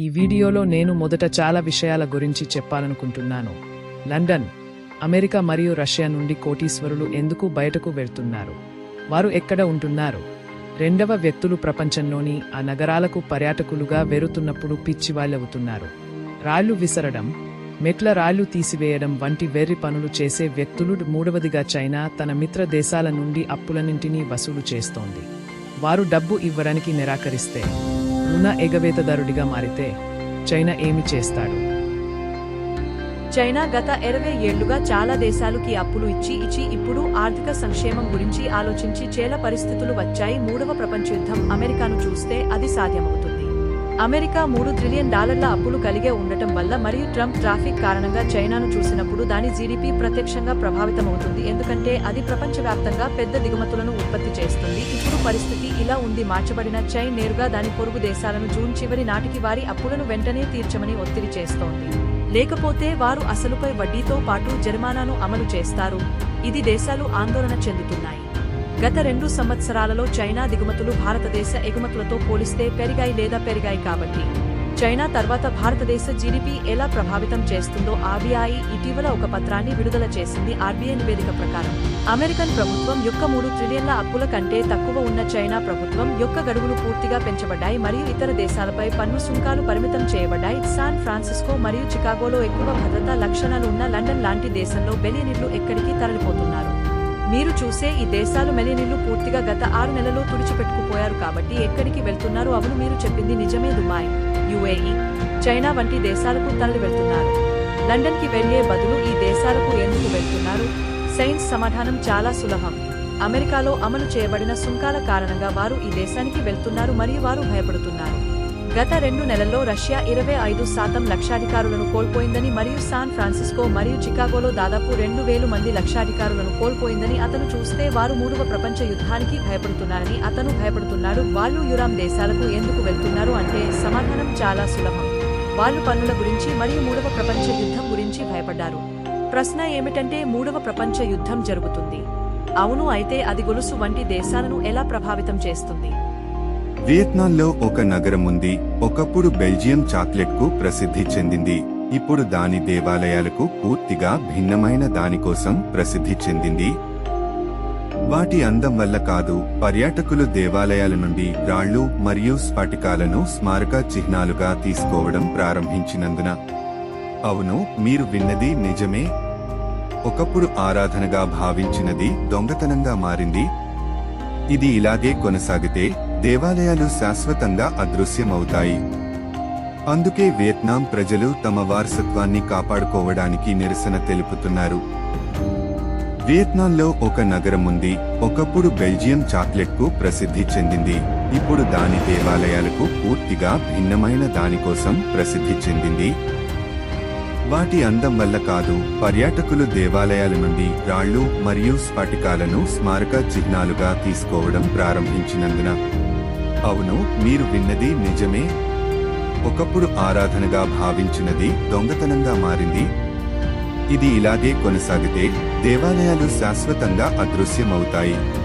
ఈ వీడియోలో నేను మొదట చాలా విషయాల గురించి చెప్పాలనుకుంటున్నాను. లండన్ అమెరికా మరియు రష్యా నుండి కోటీశ్వరులు ఎందుకు బయటకు వెళ్తున్నారు? వారు ఎక్కడ ఉంటున్నారు? రెండవ వ్యక్తులు ప్రపంచంలోని ఆ నగరాలకు పర్యాటకులుగా వెరుతున్నప్పుడు పిచ్చివాళ్ళవుతున్నారు. రాళ్ళు విసరడం మెట్ల రాళ్ళు తీసివేయడం వంటి వెర్రి పనులు చేసే వ్యక్తులు మూడవదిగా చైనా తన మిత్ర దేశాల నుండి అప్పులన్నింటినీ వసూలు చేస్తోంది. వారు డబ్బు ఇవ్వడానికి నిరాకరిస్తే రుణ ఎగవేతదారుడిగా మారితే చైనా ఏమి చేస్తాడు? చైనా గత ఇరవై ఏళ్ళుగా చాలా దేశాలకి అప్పులు ఇచ్చి ఇచ్చి ఇప్పుడు ఆర్థిక సంక్షేమం గురించి ఆలోచించి చేల పరిస్థితులు వచ్చాయి. మూడవ ప్రపంచ యుద్ధం అమెరికాను చూస్తే అది సాధ్యమవుతుంది. అమెరికా మూడు ట్రిలియన్ డాలర్ల అప్పులు కలిగే ఉండటం వల్ల మరియు ట్రంప్ ట్రాఫిక్ కారణంగా చైనాను చూసినప్పుడు దాని జీడిపి ప్రత్యక్షంగా ప్రభావితమవుతుంది. ఎందుకంటే అది ప్రపంచవ్యాప్తంగా పెద్ద దిగుమతులను ఉత్పత్తి చేస్తుంది. ఇప్పుడు పరిస్థితి ఇలా ఉంది. మార్చబడిన చైన్ నేరుగా దాని పొరుగు దేశాలను జూన్ చివరి నాటికి వారి అప్పులను వెంటనే తీర్చమని ఒత్తిడి చేస్తోంది. లేకపోతే వారు అసలుపై వడ్డీతో పాటు జరిమానాను అమలు చేస్తారు. ఇది దేశాలు ఆందోళన చెందుతున్నాయి. గత రెండు సంవత్సరాలలో చైనా దిగుమతులు భారతదేశ ఎగుమతులతో పోలిస్తే పెరిగాయి లేదా పెరిగాయి కాబట్టి. చైనా తర్వాత భారతదేశ జీడిపి ఎలా ప్రభావితం చేస్తుందో ఆర్బీఐ ఇటీవల ఒక పత్రాన్ని విడుదల చేసింది ఆర్బీఐ నివేదిక ప్రకారం. అమెరికన్ ప్రభుత్వం యొక్క మూడు ట్రిలియన్ల అప్పుల కంటే తక్కువ ఉన్న చైనా ప్రభుత్వం యొక్క గడువులు పూర్తిగా పెంచబడ్డాయి మరియు ఇతర దేశాలపై పన్ను సుంకాలు పరిమితం చేయబడ్డాయి. శాన్ ఫ్రాన్సిస్కో మరియు చికాగోలో ఎక్కువ భద్రతా లక్షణాలు ఉన్న లండన్ లాంటి దేశంలో బెలియనీళ్ళు ఎక్కడికి తరలిపోతున్నారు? మీరు చూసే ఈ దేశాలు మెలినీళ్ళు పూర్తిగా గత ఆరు నెలల్లో తుడిచిపెట్టుకుపోయారు కాబట్టి ఎక్కడికి వెళ్తున్నారు అవును మీరు చెప్పింది నిజమే దుబాయ్ యుఏఈ చైనా వంటి దేశాలకు తరలి వెళ్తున్నారు. లండన్కి వెళ్ళే బదులు ఈ దేశాలకు ఎందుకు వెళ్తున్నారు? సైన్స్ సమాధానం చాలా సులభం. అమెరికాలో అమలు చేయబడిన సుంకాల కారణంగా వారు ఈ దేశానికి వెళ్తున్నారు మరియు వారు భయపడుతున్నారు. గత రెండు నెలల్లో రష్యా ఇరవై ఐదు శాతం లక్షాధికారులను కోల్పోయిందని మరియు సాన్ ఫ్రాన్సిస్కో మరియు చికాగోలో దాదాపు రెండు వేలు మంది లక్షాధికారులను కోల్పోయిందని అతను చూస్తే వారు మూడవ ప్రపంచ యుద్ధానికి భయపడుతున్నారని అతను భయపడుతున్నాడు. వాళ్ళు యురామ్ దేశాలకు ఎందుకు వెళ్తున్నారు అంటే సమాధానం చాలా సులభం. వాళ్ళు పన్నుల గురించి మరియు మూడవ ప్రపంచ యుద్ధం గురించి భయపడ్డారు. ప్రశ్న ఏమిటంటే మూడవ ప్రపంచ యుద్ధం జరుగుతుంది. అవును అయితే అది గొలుసు వంటి దేశాలను ఎలా ప్రభావితం చేస్తుంది? వియత్నాంలో ఒక నగరం ఉంది. ఒకప్పుడు బెల్జియం చాక్లెట్కు ప్రసిద్ధి చెందింది. ఇప్పుడు దాని దేవాలయాలకు పూర్తిగా భిన్నమైన దానికోసం ప్రసిద్ధి చెందింది. వాటి అందం వల్ల కాదు. పర్యాటకులు దేవాలయాల నుండి రాళ్ళు మరియు స్ఫటికాలను స్మారక చిహ్నాలుగా తీసుకోవడం ప్రారంభించినందున. అవును మీరు విన్నది నిజమే. ఒకప్పుడు ఆరాధనగా భావించినది దొంగతనంగా మారింది. ఇది ఇలాగే కొనసాగితే దేవాలయాలు శాశ్వతంగా అదృశ్యమవుతాయి. అందుకే వియత్నాం ప్రజలు తమ వారసత్వాన్ని కాపాడుకోవడానికి నిరసన తెలుపుతున్నారు. వియత్నాంలో ఒక నగరం ఉంది. ఒకప్పుడు బెల్జియం చాక్లెట్కు ప్రసిద్ధి చెందింది. ఇప్పుడు దాని దేవాలయాలకు పూర్తిగా భిన్నమైన దానికోసం ప్రసిద్ధి చెందింది. వాటి అందం వల్ల కాదు. పర్యాటకులు దేవాలయాల నుండి రాళ్ళు మరియు స్ఫటికాలను స్మారక చిహ్నాలుగా తీసుకోవడం ప్రారంభించినందున అవును మీరు విన్నది నిజమే. ఒకప్పుడు ఆరాధనగా భావించినది దొంగతనంగా మారింది. ఇది ఇలాగే కొనసాగితే దేవాలయాలు శాశ్వతంగా అదృశ్యమవుతాయి.